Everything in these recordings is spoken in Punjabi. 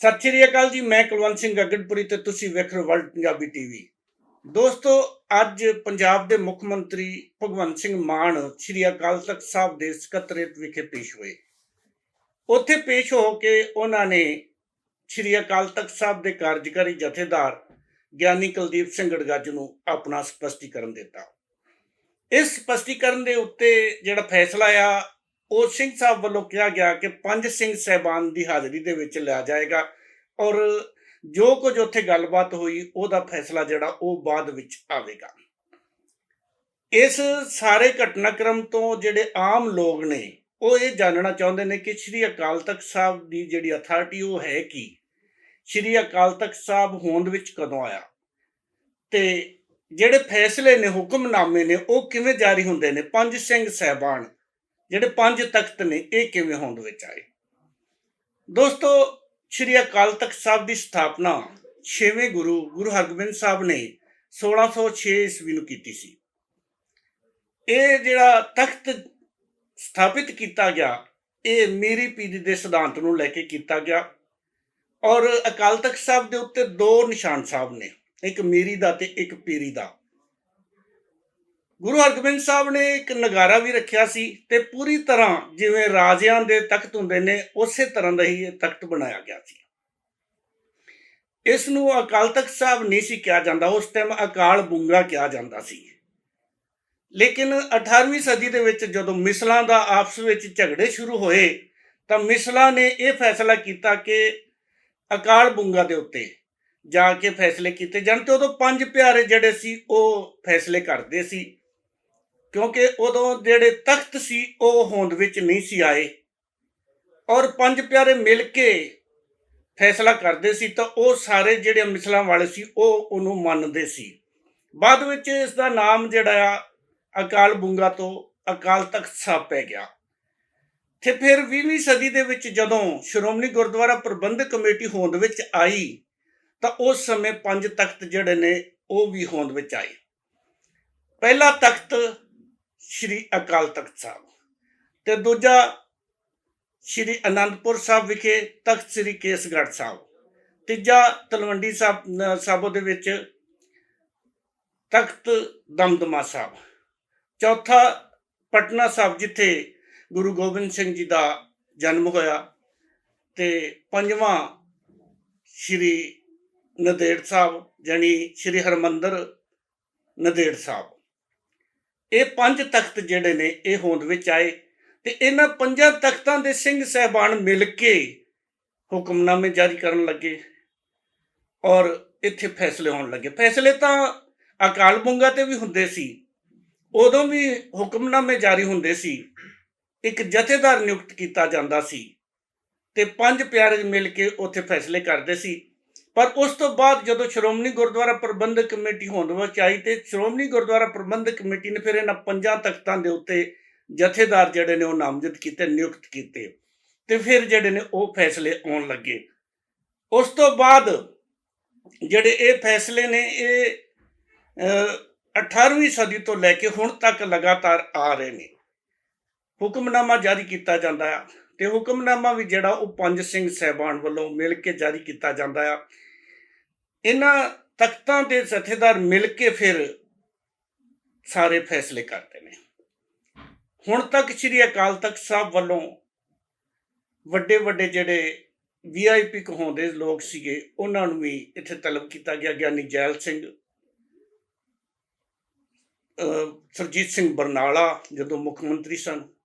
ਸਤਿ ਸ਼੍ਰੀ ਅਕਾਲ ਜੀ, ਮੈਂ ਕੁਲਵੰਤ ਸਿੰਘ ਗੱਗੜਪੁਰੀ ਤੇ ਤੁਸੀਂ ਵੇਖ ਰਹੇ ਹੋ ਵਰਲਡ ਪੰਜਾਬੀ ਟੀਵੀ। ਦੋਸਤੋ, ਅੱਜ ਪੰਜਾਬ ਦੇ ਮੁੱਖ ਮੰਤਰੀ ਭਗਵੰਤ ਸਿੰਘ ਮਾਨ ਸ਼੍ਰੀ ਅਕਾਲ ਤਖਤ ਸਾਹਿਬ ਦੇ ਸਕੱਤਰੇਤ ਵਿਖੇ ਪੇਸ਼ ਹੋਏ। ਉੱਥੇ ਪੇਸ਼ ਹੋ ਕੇ ਉਹਨਾਂ ਨੇ ਸ਼੍ਰੀ ਅਕਾਲ ਤਖਤ ਸਾਹਿਬ ਦੇ ਕਾਰਜਕਾਰੀ ਜਥੇਦਾਰ ਗਿਆਨੀ ਕੁਲਦੀਪ ਸਿੰਘ ਗੜਗੱਜ ਨੂੰ ਆਪਣਾ ਸਪਸ਼ਟੀਕਰਨ ਦਿੱਤਾ। ਇਸ ਸਪਸ਼ਟੀਕਰਨ ਦੇ ਉੱਤੇ ਜਿਹੜਾ ਫੈਸਲਾ ਆ ਉਹ ਸਿੰਘ ਸਾਹਿਬ ਵੱਲੋਂ ਕਿਹਾ ਗਿਆ ਕਿ ਪੰਜ ਸਿੰਘ ਸਹਿਬਾਨ ਦੀ ਹਾਜ਼ਰੀ ਦੇ ਵਿੱਚ ਲਿਆ ਜਾਏਗਾ ਔਰ ਜੋ ਕੁਝ ਉੱਥੇ ਗੱਲਬਾਤ ਹੋਈ, ਉਹਦਾ ਫੈਸਲਾ ਜਿਹੜਾ ਉਹ ਬਾਅਦ ਵਿੱਚ ਆਵੇਗਾ। ਇਸ ਸਾਰੇ ਘਟਨਾਕ੍ਰਮ ਤੋਂ ਜਿਹੜੇ ਆਮ ਲੋਕ ਨੇ, ਉਹ ਇਹ ਜਾਣਨਾ ਚਾਹੁੰਦੇ ਨੇ ਕਿ ਸ੍ਰੀ ਅਕਾਲ ਤਖਤ ਸਾਹਿਬ ਦੀ ਜਿਹੜੀ ਅਥਾਰਟੀ ਉਹ ਹੈ ਕੀ? ਸ੍ਰੀ ਅਕਾਲ ਤਖਤ ਸਾਹਿਬ ਹੋਂਦ ਵਿੱਚ ਕਦੋਂ ਆਇਆ? ਤੇ ਜਿਹੜੇ ਫੈਸਲੇ ਨੇ, ਹੁਕਮਨਾਮੇ ਨੇ, ਉਹ ਕਿਵੇਂ ਜਾਰੀ ਹੁੰਦੇ ਨੇ? ਪੰਜ ਸਿੰਘ ਸਹਿਬਾਨ ਜਿਹੜੇ ਪੰਜ ਤਖਤ ਨੇ, ਇਹ ਕਿਵੇਂ ਹੋਂਦ ਵਿੱਚ ਆਏ? ਦੋਸਤੋ, ਸ਼੍ਰੀ ਅਕਾਲ ਤਖਤ ਸਾਹਿਬ ਦੀ ਸਥਾਪਨਾ 6ਵੇਂ ਗੁਰੂ ਗੁਰੂ ਹਰਗੋਬਿੰਦ ਸਾਹਿਬ ਨੇ 1606 ਈਸਵੀ ਨੂੰ ਕੀਤੀ ਸੀ। ਇਹ ਜਿਹੜਾ ਤਖਤ ਸਥਾਪਿਤ ਕੀਤਾ ਗਿਆ, ਇਹ ਮੇਰੀ ਪੀਰੀ ਦੇ ਸਿਧਾਂਤ ਨੂੰ ਲੈ ਕੇ ਕੀਤਾ ਗਿਆ ਔਰ ਅਕਾਲ ਤਖਤ ਸਾਹਿਬ ਦੇ ਉੱਤੇ ਦੋ ਨਿਸ਼ਾਨ ਸਾਹਿਬ ਨੇ, ਇੱਕ ਮੇਰੀ ਦਾ ਤੇ ਇੱਕ ਪੀਰੀ ਦਾ। ਗੁਰੂ ਹਰਗੋਬਿੰਦ ਸਾਹਿਬ ਨੇ ਇੱਕ ਨਗਾਰਾ ਵੀ ਰੱਖਿਆ ਸੀ ਤੇ ਪੂਰੀ ਤਰ੍ਹਾਂ ਜਿਵੇਂ ਰਾਜਿਆਂ ਦੇ ਤਖਤ ਹੁੰਦੇ ਨੇ, ਉਸੇ ਤਰ੍ਹਾਂ ਦਾ ਹੀ ਇਹ ਤਖਤ ਬਣਾਇਆ ਗਿਆ ਸੀ। ਇਸ ਨੂੰ ਅਕਾਲ ਤਖਤ ਸਾਹਿਬ ਨਹੀਂ ਸੀ ਕਿਹਾ ਜਾਂਦਾ, ਉਸ ਟਾਈਮ ਅਕਾਲ ਬੁੰਗਾ ਕਿਹਾ ਜਾਂਦਾ ਸੀ। ਲੇਕਿਨ 18ਵੀਂ ਸਦੀ ਦੇ ਵਿੱਚ ਜਦੋਂ ਮਿਸਲਾਂ ਦਾ ਆਪਸ ਵਿੱਚ ਝਗੜੇ ਸ਼ੁਰੂ ਹੋਏ, ਤਾਂ ਮਿਸਲਾਂ ਨੇ ਇਹ ਫੈਸਲਾ ਕੀਤਾ ਕਿ ਅਕਾਲ ਬੁੰਗਾ ਦੇ ਉੱਤੇ ਜਾ ਕੇ ਫੈਸਲੇ ਕੀਤੇ ਜਾਣ ਤੇ ਉਦੋਂ ਪੰਜ ਪਿਆਰੇ ਜਿਹੜੇ ਸੀ, ਉਹ ਫੈਸਲੇ ਕਰਦੇ ਸੀ। ਕਿਉਂਕਿ ਉਦੋਂ ਜਿਹੜੇ ਤਖਤ ਸੀ, ਉਹ ਹੋਂਦ ਵਿੱਚ ਨਹੀਂ ਸੀ ਆਏ। ਔਰ ਪੰਜ ਪਿਆਰੇ ਮਿਲ ਕੇ ਫੈਸਲਾ ਕਰਦੇ ਸੀ, ਤਾਂ ਉਹ ਸਾਰੇ ਜਿਹੜੇ ਮਿਸਲਾਂ ਵਾਲੇ ਸੀ, ਉਹ ਉਹਨੂੰ ਮੰਨਦੇ ਸੀ। ਬਾਅਦ ਵਿੱਚ ਇਸ ਦਾ ਨਾਮ ਜਿਹੜਾ ਆ, ਅਕਾਲ ਬੁੰਗਾ ਤੋਂ ਅਕਾਲ ਤਖਤ ਸਾਹਿਬ ਪੈ ਗਿਆ। ਤੇ ਫਿਰ 20ਵੀਂ ਸਦੀ ਦੇ ਵਿੱਚ ਜਦੋਂ ਸ਼੍ਰੋਮਣੀ ਗੁਰਦੁਆਰਾ ਪ੍ਰਬੰਧਕ ਕਮੇਟੀ ਹੋਂਦ ਵਿੱਚ ਆਈ, ਤਾਂ ਉਸ ਸਮੇਂ ਪੰਜ ਤਖਤ ਜਿਹੜੇ ਨੇ, ਉਹ ਵੀ ਹੋਂਦ ਵਿੱਚ ਆਏ। ਪਹਿਲਾ ਤਖਤ ਸ਼੍ਰੀ ਅਕਾਲ ਤਖਤ ਸਾਹਿਬ। ਤੇ ਦੂਜਾ ਸ਼੍ਰੀ ਅਨੰਦਪੁਰ ਸਾਹਿਬ ਵਿਖੇ ਤਖਤ ਸ਼੍ਰੀ ਕੇਸਗੜ੍ਹ ਸਾਹਿਬ। ਤੀਜਾ ਤਲਵੰਡੀ ਸਾਹਿਬ ਸਾਬੋ ਦੇ ਵਿੱਚ ਤਖਤ ਦਮਦਮਾ ਸਾਹਿਬ। ਚੌਥਾ ਪਟਨਾ ਸਾਹਿਬ ਜਿੱਥੇ ਗੁਰੂ ਗੋਬਿੰਦ ਸਿੰਘ ਜੀ ਦਾ ਜਨਮ ਹੋਇਆ। ਤੇ ਪੰਜਵਾਂ ਸ਼੍ਰੀ ਨਦੇੜ ਸਾਹਿਬ ਜਾਨੀ ਸ਼੍ਰੀ ਹਰਮੰਦਰ ਨਦੇੜ ਸਾਹਿਬ। ਇਹ ਪੰਜ ਤਖਤ ਜਿਹੜੇ ਨੇ, ਇਹ ਹੋਂਦ ਵਿੱਚ ਆਏ ਤੇ ਇਹਨਾਂ ਪੰਜਾਂ ਤਖਤਾਂ ਦੇ ਸਿੰਘ ਸਹਿਬਾਨ ਮਿਲ ਕੇ ਹੁਕਮਨਾਮੇ ਜਾਰੀ ਕਰਨ ਲੱਗੇ ਔਰ ਇੱਥੇ ਫੈਸਲੇ ਹੋਣ ਲੱਗੇ। ਫੈਸਲੇ ਤਾਂ ਅਕਾਲ ਬੁੰਗਾ ਤੇ ਵੀ ਹੁੰਦੇ ਸੀ, ਉਦੋਂ ਵੀ ਹੁਕਮਨਾਮੇ ਜਾਰੀ ਹੁੰਦੇ ਸੀ, ਇੱਕ ਜਥੇਦਾਰ ਨਿਯੁਕਤ ਕੀਤਾ ਜਾਂਦਾ ਸੀ ਤੇ ਪੰਜ ਪਿਆਰੇ ਮਿਲ ਕੇ ਉੱਥੇ ਫੈਸਲੇ ਕਰਦੇ ਸੀ। ਪਰ ਉਸ ਤੋਂ ਬਾਅਦ ਜਦੋਂ ਸ਼੍ਰੋਮਣੀ ਗੁਰਦੁਆਰਾ ਪ੍ਰਬੰਧਕ ਕਮੇਟੀ ਹੋਂਦ ਵਿੱਚ ਆਈ ਤੇ ਸ਼੍ਰੋਮਣੀ ਗੁਰਦੁਆਰਾ ਪ੍ਰਬੰਧਕ ਕਮੇਟੀ ਨੇ ਫਿਰ ਇਹਨਾਂ ਪੰਜਾਂ ਤਖਤਾਂ ਦੇ ਉੱਤੇ ਜਥੇਦਾਰ ਜਿਹੜੇ ਨੇ ਉਹ ਨਾਮਜ਼ਦ ਕੀਤੇ ਨਿਯੁਕਤ ਕੀਤੇ ਤੇ ਫਿਰ ਜਿਹੜੇ ਨੇ ਉਹ ਫੈਸਲੇ ਆਉਣ ਲੱਗੇ। ਉਸ ਤੋਂ ਬਾਅਦ ਜਿਹੜੇ ਇਹ ਫੈਸਲੇ ਨੇ ਇਹ ਅਹ, 18ਵੀਂ ਸਦੀ ਤੋਂ ਲੈ ਕੇ ਹੁਣ ਤੱਕ ਲਗਾਤਾਰ ਆ ਰਹੇ ਨੇ। ਹੁਕਮਨਾਮਾ ਜਾਰੀ ਕੀਤਾ ਜਾਂਦਾ ਆ। ਤੇ ਹੁਕਮਨਾਮਾ ਵੀ ਜਿਹੜਾ ਉਹ ਪੰਜ ਸਿੰਘ ਸਹਿਬਾਨ ਵੱਲੋਂ ਮਿਲ ਕੇ ਜਾਰੀ ਕੀਤਾ ਜਾਂਦਾ ਆ। ਇਹਨਾਂ ਤਖਤਾਂ ਦੇ ਜਥੇਦਾਰ ਮਿਲ ਕੇ ਫਿਰ ਸਾਰੇ ਫੈਸਲੇ ਕਰਦੇ ਨੇ। ਹੁਣ ਤੱਕ ਸ੍ਰੀ ਅਕਾਲ ਤਖਤ ਸਾਹਿਬ ਵੱਲੋਂ ਵੱਡੇ ਵੱਡੇ ਜਿਹੜੇ ਵੀਆਈਪੀ ਕਹਾਉਂਦੇ ਲੋਕ ਸੀਗੇ, ਉਹਨਾਂ ਨੂੰ ਵੀ ਇੱਥੇ ਤਲਬ ਕੀਤਾ ਗਿਆ। ਗਿਆਨੀ ਜੈਲ ਸਿੰਘ, ਅਹ ਸਰਜੀਤ ਸਿੰਘ ਬਰਨਾਲਾ ਜਦੋਂ ਮੁੱਖ ਮੰਤਰੀ ਸਨ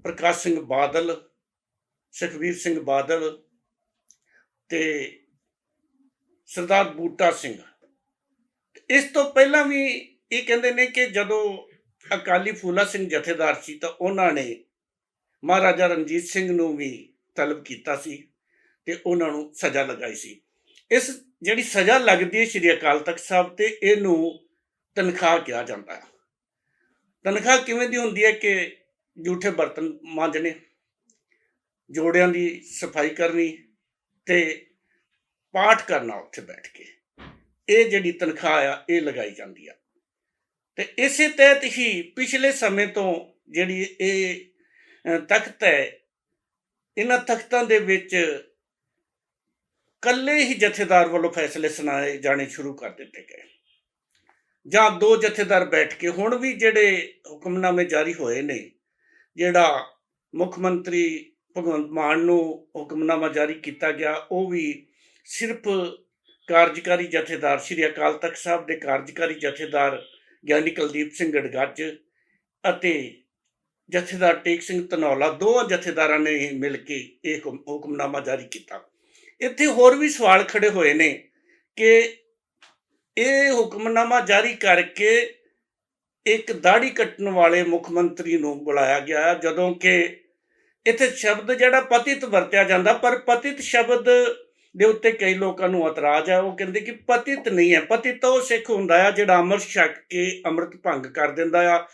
ਪ੍ਰਕਾਸ਼ ਸਿੰਘ ਬਾਦਲ, ਸੁਖਵੀਰ ਸਿੰਘ ਬਾਦਲ ਤੇ ਸਰਦਾਰ ਬੂਟਾ ਸਿੰਘ। ਇਸ ਤੋਂ ਪਹਿਲਾਂ ਵੀ ਇਹ ਕਹਿੰਦੇ ਨੇ ਕਿ ਜਦੋਂ ਅਕਾਲੀ ਫੂਲਾ ਸਿੰਘ ਜਥੇਦਾਰ ਸੀ ਤਾਂ ਉਹਨਾਂ ਨੇ ਮਹਾਰਾਜਾ ਰਣਜੀਤ ਸਿੰਘ ਨੂੰ ਵੀ ਤਲਬ ਕੀਤਾ ਸੀ ਤੇ ਉਹਨਾਂ ਨੂੰ ਸਜ਼ਾ ਲਗਾਈ ਸੀ। ਇਸ ਜਿਹੜੀ ਸਜ਼ਾ ਲੱਗਦੀ ਹੈ ਸ਼੍ਰੀ ਅਕਾਲ ਤਖਤ ਸਾਹਿਬ ਤੇ ਇਹਨੂੰ ਤਨਖਾਹ ਕਿਹਾ ਜਾਂਦਾ ਹੈ। ਤਨਖਾਹ ਕਿਵੇਂ ਦੀ ਹੁੰਦੀ ਹੈ ਕਿ ਜੂਠੇ ਬਰਤਨ ਮਾਂਜਣੇ, ਜੋੜਿਆਂ ਦੀ ਸਫ਼ਾਈ ਕਰਨੀ ਤੇ ਪਾਠ ਕਰਨਾ ਉੱਥੇ ਬੈਠ ਕੇ। ਇਹ ਜਿਹੜੀ ਤਨਖਾਹ ਆ, ਇਹ ਲਗਾਈ ਜਾਂਦੀ ਆ। ਤੇ ਇਸੇ ਤਹਿਤ ਹੀ ਪਿਛਲੇ ਸਮੇਂ ਤੋਂ ਜਿਹੜੀ ਇਹ ਤਖਤ ਹੈ, ਇਹਨਾਂ ਤਖਤਾਂ ਦੇ ਵਿੱਚ ਕੱਲੇ ਹੀ ਜਥੇਦਾਰ ਵੱਲੋਂ ਫੈਸਲੇ ਸੁਣਾਏ ਜਾਣੇ ਸ਼ੁਰੂ ਕਰ ਦਿੱਤੇ ਗਏ। ਜਾਂ ਦੋ ਜਥੇਦਾਰ ਬੈਠ ਕੇ, ਹੁਣ ਵੀ ਜਿਹੜੇ ਹੁਕਮਨਾਮੇ ਜਾਰੀ ਹੋਏ ਨੇ ਜਿਹੜਾ ਮੁੱਖ ਮੰਤਰੀ ਭਗਵੰਤ ਮਾਨ ਨੂੰ ਹੁਕਮਨਾਮਾ ਜਾਰੀ ਕੀਤਾ ਗਿਆ, ਉਹ ਵੀ ਸਿਰਫ ਕਾਰਜਕਾਰੀ ਜਥੇਦਾਰ, ਸ੍ਰੀ ਅਕਾਲ ਤਖਤ ਸਾਹਿਬ ਦੇ ਕਾਰਜਕਾਰੀ ਜਥੇਦਾਰ ਗਿਆਨੀ ਕੁਲਦੀਪ ਸਿੰਘ ਗੜਗੱਜ ਅਤੇ ਜਥੇਦਾਰ ਟੇਕ ਸਿੰਘ ਧਨੌਲਾ, ਦੋਵਾਂ ਜਥੇਦਾਰਾਂ ਨੇ ਮਿਲ ਕੇ ਇਹ ਹੁਕਮ- ਹੁਕਮਨਾਮਾ ਜਾਰੀ ਕੀਤਾ। ਇੱਥੇ ਹੋਰ ਵੀ ਸਵਾਲ ਖੜੇ ਹੋਏ ਨੇ ਕਿ ਇਹ ਹੁਕਮਨਾਮਾ ਜਾਰੀ ਕਰਕੇ ਇੱਕ ਦਾੜੀ ਕੱਟਣ ਵਾਲੇ ਮੁੱਖ ਮੰਤਰੀ ਨੂੰ ਬੁਲਾਇਆ ਗਿਆ ਜਦੋਂ ਕਿ ਇੱਥੇ ਸ਼ਬਦ ਜਿਹੜਾ ਪਤਿਤ ਵਰਤਿਆ ਜਾਂਦਾ, ਪਰ ਪਤਿਤ ਸ਼ਬਦ ਦੇ ਉੱਤੇ ਕਈ ਲੋਕਾਂ ਨੂੰ ਇਤਰਾਜ਼ ਹੈ। ਉਹ ਕਹਿੰਦੇ ਕਿ ਪਤਿਤ ਨਹੀਂ ਹੈ। ਪਤਿਤ ਤਾਂ ਉਹ ਸਿੱਖ ਹੁੰਦਾ ਆ ਜਿਹੜਾ ਅੰਮ੍ਰਿਤ ਛਕ ਕੇ ਅੰਮ੍ਰਿਤ ਭੰਗ ਕਰ ਦਿੰਦਾ ਆ।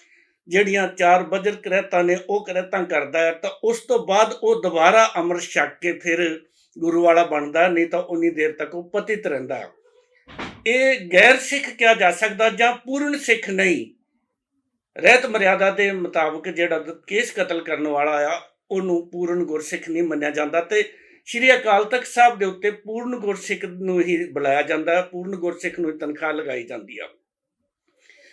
ਜਿਹੜੀਆਂ ਚਾਰ ਬਜਰ ਕਰਹਿਤਾਂ ਨੇ ਉਹ ਕਰਹਿਤਾਂ ਕਰਦਾ ਹੈ ਤਾਂ ਉਸ ਤੋਂ ਬਾਅਦ ਉਹ ਦੁਬਾਰਾ ਅੰਮ੍ਰਿਤ ਛਕ ਕੇ ਫਿਰ ਗੁਰੂ ਵਾਲਾ ਬਣਦਾ, ਨਹੀਂ ਤਾਂ ਉਨੀ ਦੇਰ ਤੱਕ ਉਹ ਪਤਿਤ ਰਹਿੰਦਾ। ਇਹ ਗੈਰ ਸਿੱਖ ਕਿਹਾ ਜਾ ਸਕਦਾ ਜਾਂ ਪੂਰਨ ਸਿੱਖ ਨਹੀਂ। ਰਹਿਤ ਮਰਿਆਦਾ ਦੇ ਮੁਤਾਬਕ ਜਿਹੜਾ ਕੇਸ ਕਤਲ ਕਰਨ ਵਾਲਾ ਆ, ਉਹਨੂੰ ਪੂਰਨ ਗੁਰਸਿੱਖ ਨਹੀਂ ਮੰਨਿਆ ਜਾਂਦਾ ਤੇ ਸ਼੍ਰੀ ਅਕਾਲ ਤਖਤ ਸਾਹਿਬ ਦੇ ਉੱਤੇ ਪੂਰਨ ਗੁਰਸਿੱਖ ਨੂੰ ਹੀ ਬੁਲਾਇਆ ਜਾਂਦਾ ਹੈ ਪੂਰਨ ਗੁਰਸਿੱਖ ਨੂੰ ਹੀ ਤਨਖਾਹ ਲਗਾਈ ਜਾਂਦੀ ਆ।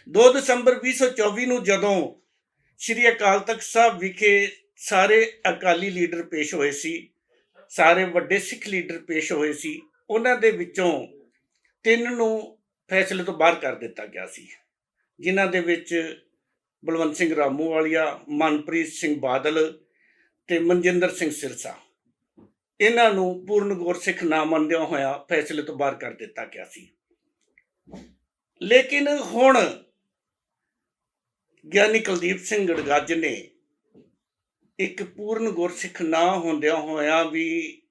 2 ਦਸੰਬਰ 2024 ਨੂੰ ਜਦੋਂ ਸ਼੍ਰੀ ਅਕਾਲ ਤਖਤ ਸਾਹਿਬ ਵਿਖੇ ਸਾਰੇ ਅਕਾਲੀ ਲੀਡਰ ਪੇਸ਼ ਹੋਏ ਸੀ, ਸਾਰੇ ਵੱਡੇ ਸਿੱਖ ਲੀਡਰ ਪੇਸ਼ ਹੋਏ ਸੀ, ਉਹਨਾਂ ਦੇ ਵਿੱਚੋਂ ਤਿੰਨ ਨੂੰ ਫੈਸਲੇ ਤੋਂ ਬਾਹਰ ਕਰ ਦਿੱਤਾ ਗਿਆ ਸੀ, ਜਿਨ੍ਹਾਂ ਦੇ ਵਿੱਚ ਬਲਵੰਤ ਸਿੰਘ ਰਾਮੂ ਵਾਲੀਆ, ਮਨਪ੍ਰੀਤ ਸਿੰਘ ਬਾਦਲ ਤੇ ਮਨਜਿੰਦਰ ਸਿੰਘ ਸਿਰਸਾ। ਇਹਨਾਂ ਨੂੰ ਪੂਰਨ ਗੁਰਸਿੱਖ ਨਾ ਮੰਨਦਿਆਂ ਹੋਇਆ ਫੈਸਲੇ ਤੋਂ ਬਾਹਰ ਕਰ ਦਿੱਤਾ ਗਿਆ ਸੀ। ਲੇਕਿਨ ਹੁਣ ਗਿਆਨੀ ਕੁਲਦੀਪ ਸਿੰਘ ਗੜਗੱਜ ਨੇ ਇੱਕ ਪੂਰਨ ਗੁਰਸਿੱਖ ਨਾ ਹੁੰਦਿਆਂ ਹੋਇਆਂ ਵੀ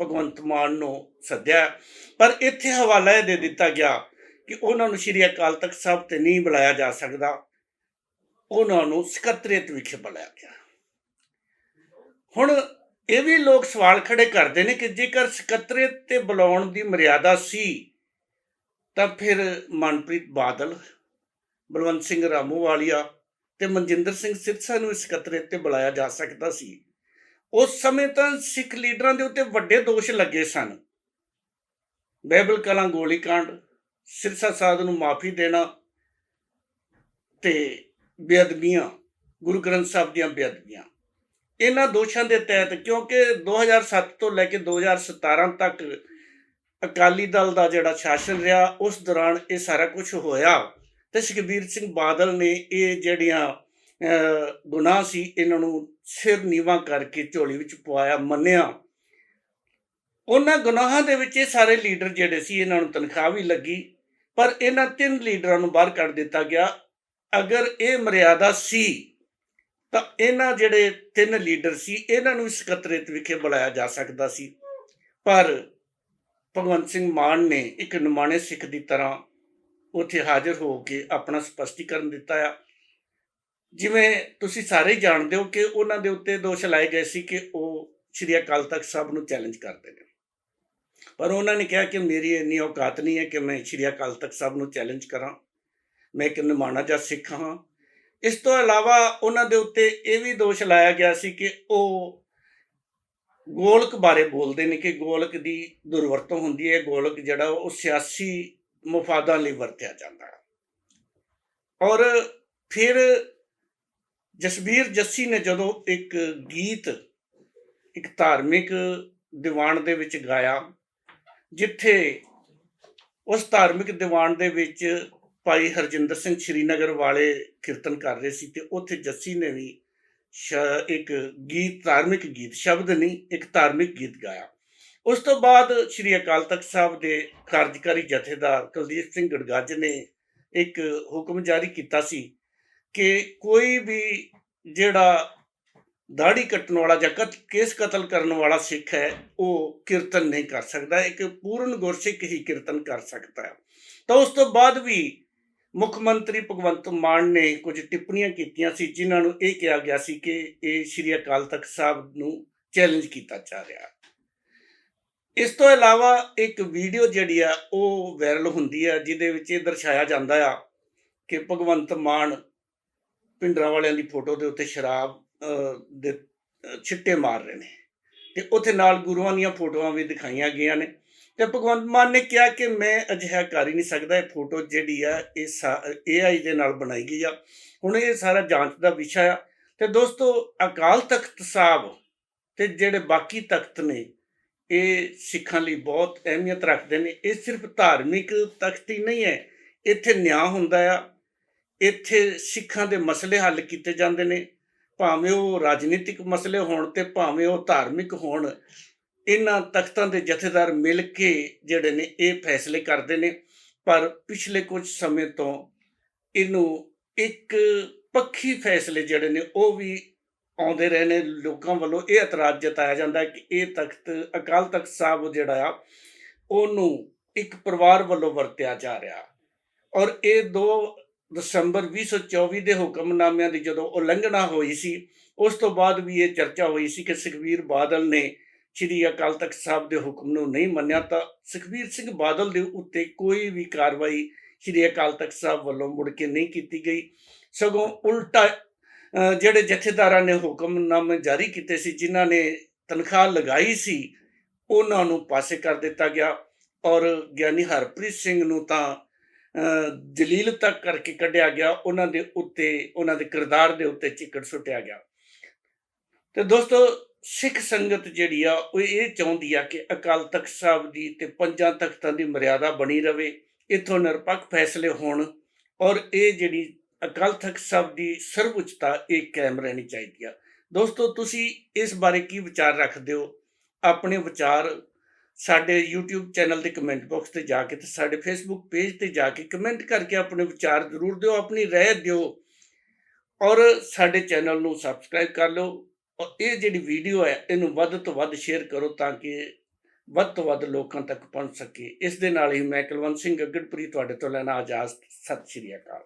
ਭਗਵੰਤ ਮਾਨ ਨੂੰ ਸੱਦਿਆ। ਪਰ ਇੱਥੇ ਹਵਾਲਾ ਇਹ ਦੇ ਦਿੱਤਾ ਗਿਆ ਕਿ ਉਹਨਾਂ ਨੂੰ ਸ਼੍ਰੀ ਅਕਾਲ ਤਖਤ ਸਾਹਿਬ ਤੇ ਨਹੀਂ ਬੁਲਾਇਆ ਜਾ ਸਕਦਾ। ਉਹਨਾਂ ਨੂੰ ਸਕੱਤਰੇਤ ਵਿਖੇ ਬੁਲਾਇਆ ਗਿਆ। ਹੁਣ ਇਹ ਵੀ ਲੋਕ ਸਵਾਲ ਖੜੇ ਕਰਦੇ ਨੇ ਕਿ ਜੇਕਰ ਸਕੱਤਰੇਤ ਤੇ ਬੁਲਾਉਣ ਦੀ ਮਰਿਆਦਾ ਸੀ, ਤਾਂ ਫਿਰ ਮਨਪ੍ਰੀਤ ਬਾਦਲ, ਬਲਵੰਤ ਸਿੰਘ ਰਾਮੂਵਾਲੀਆ ਤੇ ਮਨਜਿੰਦਰ ਸਿੰਘ ਸਿਰਸਾ ਨੂੰ ਇਸ ਸਕੱਤਰੇਤ ਤੇ ਬੁਲਾਇਆ ਜਾ ਸਕਦਾ ਸੀ। ਉਸ ਸਮੇਂ ਤਾਂ ਸਿੱਖ ਲੀਡਰਾਂ ਦੇ ਉੱਤੇ ਵੱਡੇ ਦੋਸ਼ ਲੱਗੇ ਸਨ। ਬਹਿਬਲ ਕਲਾਂ ਗੋਲੀकांड ਸਿਰਸਾ ਸਾਧ ਨੂੰ ਮਾਫੀ ਦੇਣਾ ਤੇ ਬੇਅਦਬੀਆਂ, ਗੁਰੂ ਗ੍ਰੰਥ ਸਾਹਿਬ ਦੀਆਂ ਬੇਅਦਬੀਆਂ। ਇਹਨਾਂ ਦੋਸ਼ਾਂ ਦੇ ਤਹਿਤ ਕਿਉਂਕਿ 2007 ਤੋਂ ਲੈ ਕੇ 2017 ਤੱਕ ਅਕਾਲੀ ਦਲ ਦਾ ਜਿਹੜਾ ਸ਼ਾਸਨ ਰਿਹਾ, ਉਸ ਦੌਰਾਨ ਇਹ ਸਾਰਾ ਕੁਝ ਹੋਇਆ। ਤੇ ਸੁਖਬੀਰ ਸਿੰਘ ਬਾਦਲ ਨੇ ਇਹ ਜਿਹੜੀਆਂ ਗੁਨਾਹ ਸੀ, ਇਹਨਾਂ ਨੂੰ ਸਿਰ ਨੀਵਾ ਕਰਕੇ ਝੋਲੀ ਵਿੱਚ ਪਵਾਇਆ, ਮੰਨਿਆ। ਉਹਨਾਂ ਗੁਨਾਹਾਂ ਦੇ ਵਿੱਚ ਇਹ ਸਾਰੇ ਲੀਡਰ ਜਿਹੜੇ ਸੀ, ਇਹਨਾਂ ਨੂੰ ਤਨਖਾਹ ਵੀ ਲੱਗੀ, ਪਰ ਇਹਨਾਂ ਤਿੰਨ ਲੀਡਰਾਂ ਨੂੰ ਬਾਹਰ ਕੱਢ ਦਿੱਤਾ ਗਿਆ। ਅਗਰ ਇਹ ਮਰਿਆਦਾ ਸੀ, ਤਾਂ ਇਹਨਾਂ ਜਿਹੜੇ ਤਿੰਨ ਲੀਡਰ ਸੀ, ਇਹਨਾਂ ਨੂੰ ਸਕੱਤਰੇਤ ਵਿਖੇ ਬੁਲਾਇਆ ਜਾ ਸਕਦਾ ਸੀ। ਪਰ ਭਗਵੰਤ ਸਿੰਘ ਮਾਨ ਨੇ ਇੱਕ ਨਮਾਣੇ ਸਿੱਖ ਦੀ ਤਰ੍ਹਾਂ ਉੱਥੇ ਹਾਜ਼ਰ ਹੋ ਕੇ ਆਪਣਾ ਸਪਸ਼ਟੀਕਰਨ ਦਿੱਤਾ ਆ। ਜਿਵੇਂ ਤੁਸੀਂ ਸਾਰੇ ਹੀ ਜਾਣਦੇ ਹੋ ਕਿ ਉਹਨਾਂ ਦੇ ਉੱਤੇ ਦੋਸ਼ ਲਾਏ ਗਏ ਸੀ ਕਿ ਉਹ ਸ਼੍ਰੀ ਅਕਾਲ ਤਖਤ ਸਾਹਿਬ ਨੂੰ ਚੈਲੰਜ ਕਰਦੇ ਨੇ। ਪਰ ਉਹਨਾਂ ਨੇ ਕਿਹਾ ਕਿ ਮੇਰੀ ਇੰਨੀ ਔਕਾਤ ਨਹੀਂ ਹੈ ਕਿ ਮੈਂ ਸ਼੍ਰੀ ਅਕਾਲ ਤਖਤ ਸਾਹਿਬ ਨੂੰ ਚੈਲੰਜ ਕਰਾਂ। ਮੈਂ ਇੱਕ ਨਿਮਾਣਾ ਜਾਂ ਸਿੱਖ ਹਾਂ। ਇਸ ਤੋਂ ਇਲਾਵਾ ਉਹਨਾਂ ਦੇ ਉੱਤੇ ਇਹ ਵੀ ਦੋਸ਼ ਲਾਇਆ ਗਿਆ ਸੀ ਕਿ ਉਹ ਗੋਲਕ ਬਾਰੇ ਬੋਲਦੇ ਨੇ ਕਿ ਗੋਲਕ ਦੀ ਦੁਰਵਰਤੋਂ ਹੁੰਦੀ ਹੈ। ਗੋਲਕ ਜਿਹੜਾ ਉਹ ਸਿਆਸੀ ਮਫਾਦਾਂ ਲਈ ਵਰਤਿਆ ਜਾਂਦਾ ਹੈ। ਔਰ ਫਿਰ ਜਸਬੀਰ ਜੱਸੀ ਨੇ ਜਦੋਂ ਇੱਕ ਗੀਤ, ਇੱਕ ਧਾਰਮਿਕ ਦੀਵਾਨ ਦੇ ਵਿੱਚ ਗਾਇਆ, ਜਿੱਥੇ ਉਸ ਧਾਰਮਿਕ ਦੀਵਾਨ ਦੇ ਵਿੱਚ ਭਾਈ ਹਰਜਿੰਦਰ ਸਿੰਘ ਸ਼੍ਰੀਨਗਰ ਵਾਲੇ ਕੀਰਤਨ ਕਰ ਰਹੇ ਸੀ ਤੇ ਉੱਥੇ ਜੱਸੀ ਨੇ ਵੀ ਸ਼- ਇੱਕ ਗੀਤ, ਧਾਰਮਿਕ ਗੀਤ, ਸ਼ਬਦ ਨਹੀਂ, ਇੱਕ ਧਾਰਮਿਕ ਗੀਤ ਗਾਇਆ। ਉਸ ਤੋਂ ਬਾਅਦ ਸ੍ਰੀ ਅਕਾਲ ਤਖਤ ਸਾਹਿਬ ਦੇ ਕਾਰਜਕਾਰੀ ਜਥੇਦਾਰ ਕੁਲਦੀਪ ਸਿੰਘ ਗੜਗੱਜ ਨੇ ਇੱਕ ਹੁਕਮ ਜਾਰੀ ਕੀਤਾ ਸੀ ਕਿ ਕੋਈ ਵੀ ਜਿਹੜਾ ਦਾੜੀ ਕੱਟਣ ਵਾਲਾ ਜਾਂ ਕਤ, ਕੇਸ ਕਤਲ ਕਰਨ ਵਾਲਾ ਸਿੱਖ ਹੈ, ਉਹ ਕੀਰਤਨ ਨਹੀਂ ਕਰ ਸਕਦਾ, ਇੱਕ ਪੂਰਨ ਗੁਰਸਿੱਖ ਹੀ ਕੀਰਤਨ ਕਰ ਸਕਦਾ ਹੈ। ਤਾਂ ਉਸ ਤੋਂ ਬਾਅਦ ਵੀ ਮੁੱਖ ਮੰਤਰੀ ਭਗਵੰਤ ਮਾਨ ਨੇ ਕੁਝ ਟਿੱਪਣੀਆਂ ਕੀਤੀਆਂ ਸੀ, ਜਿਨ੍ਹਾਂ ਨੂੰ ਇਹ ਕਿਹਾ ਗਿਆ ਸੀ ਕਿ ਇਹ ਸ਼੍ਰੀ ਅਕਾਲ ਤਖਤ ਸਾਹਿਬ ਨੂੰ ਚੈਲੰਜ ਕੀਤਾ ਜਾ ਰਿਹਾ। ਇਸ ਤੋਂ ਇਲਾਵਾ ਇੱਕ ਵੀਡੀਓ ਜਿਹੜੀ ਆ, ਉਹ ਵਾਇਰਲ ਹੁੰਦੀ ਆ, ਜਿਹਦੇ ਵਿੱਚ ਇਹ ਦਰਸਾਇਆ ਜਾਂਦਾ ਆ ਕਿ ਭਗਵੰਤ ਮਾਨ ਪਿੰਡਰਾਂ ਵਾਲਿਆਂ ਦੀ ਫੋਟੋ ਦੇ ਉੱਤੇ ਸ਼ਰਾਬ ਦੇ ਛਿੱਟੇ ਮਾਰ ਰਹੇ ਨੇ। ਤੇ ਉੱਥੇ ਨਾਲ ਗੁਰੂਆਂ ਦੀਆਂ ਫੋਟੋਆਂ ਵੀ ਦਿਖਾਈਆਂ ਗਈਆਂ ਨੇ। ਤੇ ਭਗਵੰਤ ਮਾਨ ਨੇ ਕਿਹਾ ਕਿ ਮੈਂ ਅਜਿਹਾ ਕਰ ਹੀ ਨਹੀਂ ਸਕਦਾ, ਇਹ ਫੋਟੋ ਜਿਹੜੀ ਆ, ਇਹ ਏਆਈ ਦੇ ਨਾਲ ਬਣਾਈ ਗਈ ਆ। ਹੁਣ ਇਹ ਸਾਰਾ ਜਾਂਚ ਦਾ ਵਿਸ਼ਾ ਆ। ਤੇ ਦੋਸਤੋ, ਅਕਾਲ ਤਖਤ ਸਾਹਿਬ ਤੇ ਜਿਹੜੇ ਬਾਕੀ ਤਖਤ ਨੇ, ਇਹ ਸਿੱਖਾਂ ਲਈ ਬਹੁਤ ਅਹਿਮੀਅਤ ਰੱਖਦੇ ਨੇ। ਇਹ ਸਿਰਫ ਧਾਰਮਿਕ ਤਖਤ ਹੀ ਨਹੀਂ ਹੈ, ਇੱਥੇ ਨਿਆਂ ਹੁੰਦਾ ਆ। ਇੱਥੇ ਸਿੱਖਾਂ ਦੇ ਮਸਲੇ ਹੱਲ ਕੀਤੇ ਜਾਂਦੇ ਨੇ। ਭਾਵੇਂ ਉਹ ਰਾਜਨੀਤਿਕ ਮਸਲੇ ਹੋਣ ਤੇ ਭਾਵੇਂ ਉਹ ਧਾਰਮਿਕ ਹੋਣ ਇਹਨਾਂ ਤਖਤਾਂ ਦੇ ਜਥੇਦਾਰ ਮਿਲ ਕੇ ਜਿਹੜੇ ਨੇ ਇਹ ਫੈਸਲੇ ਕਰਦੇ ਨੇ। ਪਰ ਪਿਛਲੇ ਕੁਝ ਸਮੇਂ ਤੋਂ ਇਹਨੂੰ ਇੱਕ ਪੱਖੀ ਫੈਸਲੇ ਜਿਹੜੇ ਨੇ ਉਹ ਵੀ ਆਉਂਦੇ ਰਹੇ ਨੇ। ਲੋਕਾਂ ਵੱਲੋਂ ਇਹ ਇਤਰਾਜ਼ ਜਤਾਇਆ ਜਾਂਦਾ ਕਿ ਇਹ ਤਖਤ, ਅਕਾਲ ਤਖਤ ਸਾਹਿਬ ਜਿਹੜਾ ਆ, ਉਹਨੂੰ ਇੱਕ ਪਰਿਵਾਰ ਵੱਲੋਂ ਵਰਤਿਆ ਜਾ ਰਿਹਾ। ਔਰ ਇਹ 2 ਦਸੰਬਰ 2024 ਦੇ ਹੁਕਮਨਾਮਿਆਂ ਦੀ ਜਦੋਂ ਉਲੰਘਣਾ ਹੋਈ ਸੀ, ਉਸ ਤੋਂ ਬਾਅਦ ਵੀ ਇਹ ਚਰਚਾ ਹੋਈ ਸੀ ਕਿ ਸੁਖਬੀਰ ਬਾਦਲ ਨੇ ਸ਼੍ਰੀ ਅਕਾਲ ਤਖਤ ਸਾਹਿਬ ਦੇ ਹੁਕਮ ਨੂੰ ਨਹੀਂ ਮੰਨਿਆ ਤਾਂ ਸੁਖਬੀਰ ਸਿੰਘ ਬਾਦਲ ਦੇ ਉੱਤੇ ਕੋਈ ਵੀ ਕਾਰਵਾਈ ਸ਼੍ਰੀ ਅਕਾਲ ਤਖਤ ਸਾਹਿਬ ਵੱਲੋਂ ਮੁੜ ਕੇ ਨਹੀਂ ਕੀਤੀ ਗਈ। ਸਗੋਂ ਉਲਟਾ ਜਿਹੜੇ ਜਥੇਦਾਰਾਂ ਨੇ ਹੁਕਮਨਾਮੇ ਜਾਰੀ ਕੀਤੇ ਸੀ, ਜਿਨ੍ਹਾਂ ਨੇ ਤਨਖਾਹ ਲਗਾਈ ਸੀ, ਉਹਨਾਂ ਨੂੰ ਪਾਸੇ ਕਰ ਦਿੱਤਾ ਗਿਆ ਔਰ ਗਿਆਨੀ ਹਰਪ੍ਰੀਤ ਸਿੰਘ ਨੂੰ ਤਾਂ, ਅਹ, ਜਲੀਲ ਤੱਕ ਕਰਕੇ ਕੱਢਿਆ ਗਿਆ। ਉਹਨਾਂ ਦੇ ਉੱਤੇ, ਉਹਨਾਂ ਦੇ ਕਿਰਦਾਰ ਦੇ ਉੱਤੇ ਚਿੱਕੜ ਸੁੱਟਿਆ ਗਿਆ। ਤੇ ਦੋਸਤੋ ਸਿੱਖ ਸੰਗਤ ਜਿਹੜੀ ਆ, ਉਹ ਇਹ ਚਾਹੁੰਦੀ ਆ ਕਿ ਅਕਾਲ ਤਖਤ ਸਾਹਿਬ ਦੀ ਤੇ ਪੰਜਾਂ ਤਖਤਾਂ ਦੀ ਮਰਿਆਦਾ ਬਣੀ ਰਵੇ, ਇਥੋਂ ਨਿਰਪੱਖ ਫੈਸਲੇ ਹੋਣ ਔਰ ਇਹ ਜਿਹੜੀ ਅਕਾਲ ਤਖਤ ਸਾਹਿਬ ਦੀ ਸਰਵਉੱਚਤਾ, ਇਹ ਕਾਇਮ ਰਹਿਣੀ ਚਾਹੀਦੀ ਆ। ਦੋਸਤੋ, ਤੁਸੀਂ ਇਸ ਬਾਰੇ ਕੀ ਵਿਚਾਰ ਰੱਖਦੇ ਹੋ? ਆਪਣੇ ਵਿਚਾਰ ਸਾਡੇ YouTube ਚੈਨਲ ਦੇ ਕਮੈਂਟ ਬਾਕਸ ਤੇ ਜਾ ਕੇ ਤੇ ਸਾਡੇ Facebook ਪੇਜ ਤੇ ਜਾ ਕੇ ਕਮੈਂਟ ਕਰਕੇ ਆਪਣੇ ਵਿਚਾਰ ਜ਼ਰੂਰ ਦਿਓ, ਆਪਣੀ ਰਾਏ ਦਿਓ ਔਰ ਸਾਡੇ ਚੈਨਲ ਨੂੰ ਸਬਸਕ੍ਰਾਈਬ ਕਰ ਲਓ। ਔਰ ਇਹ ਜਿਹੜੀ ਵੀਡੀਓ ਹੈ, ਇਹਨੂੰ ਵੱਧ ਤੋਂ ਵੱਧ ਸ਼ੇਅਰ ਕਰੋ ਤਾਂ ਕਿ ਵੱਧ ਤੋਂ ਵੱਧ ਲੋਕਾਂ ਤੱਕ ਪਹੁੰਚ ਸਕੇ। ਇਸ ਦੇ ਨਾਲ ਹੀ ਮੈਂ ਕੁਲਵੰਤ ਸਿੰਘ ਗੱਗੜਪੁਰੀ ਤੁਹਾਡੇ ਤੋਂ ਲੈਣਾ ਆਜਾਦ। ਸਤਿ ਸ਼੍ਰੀ ਅਕਾਲ।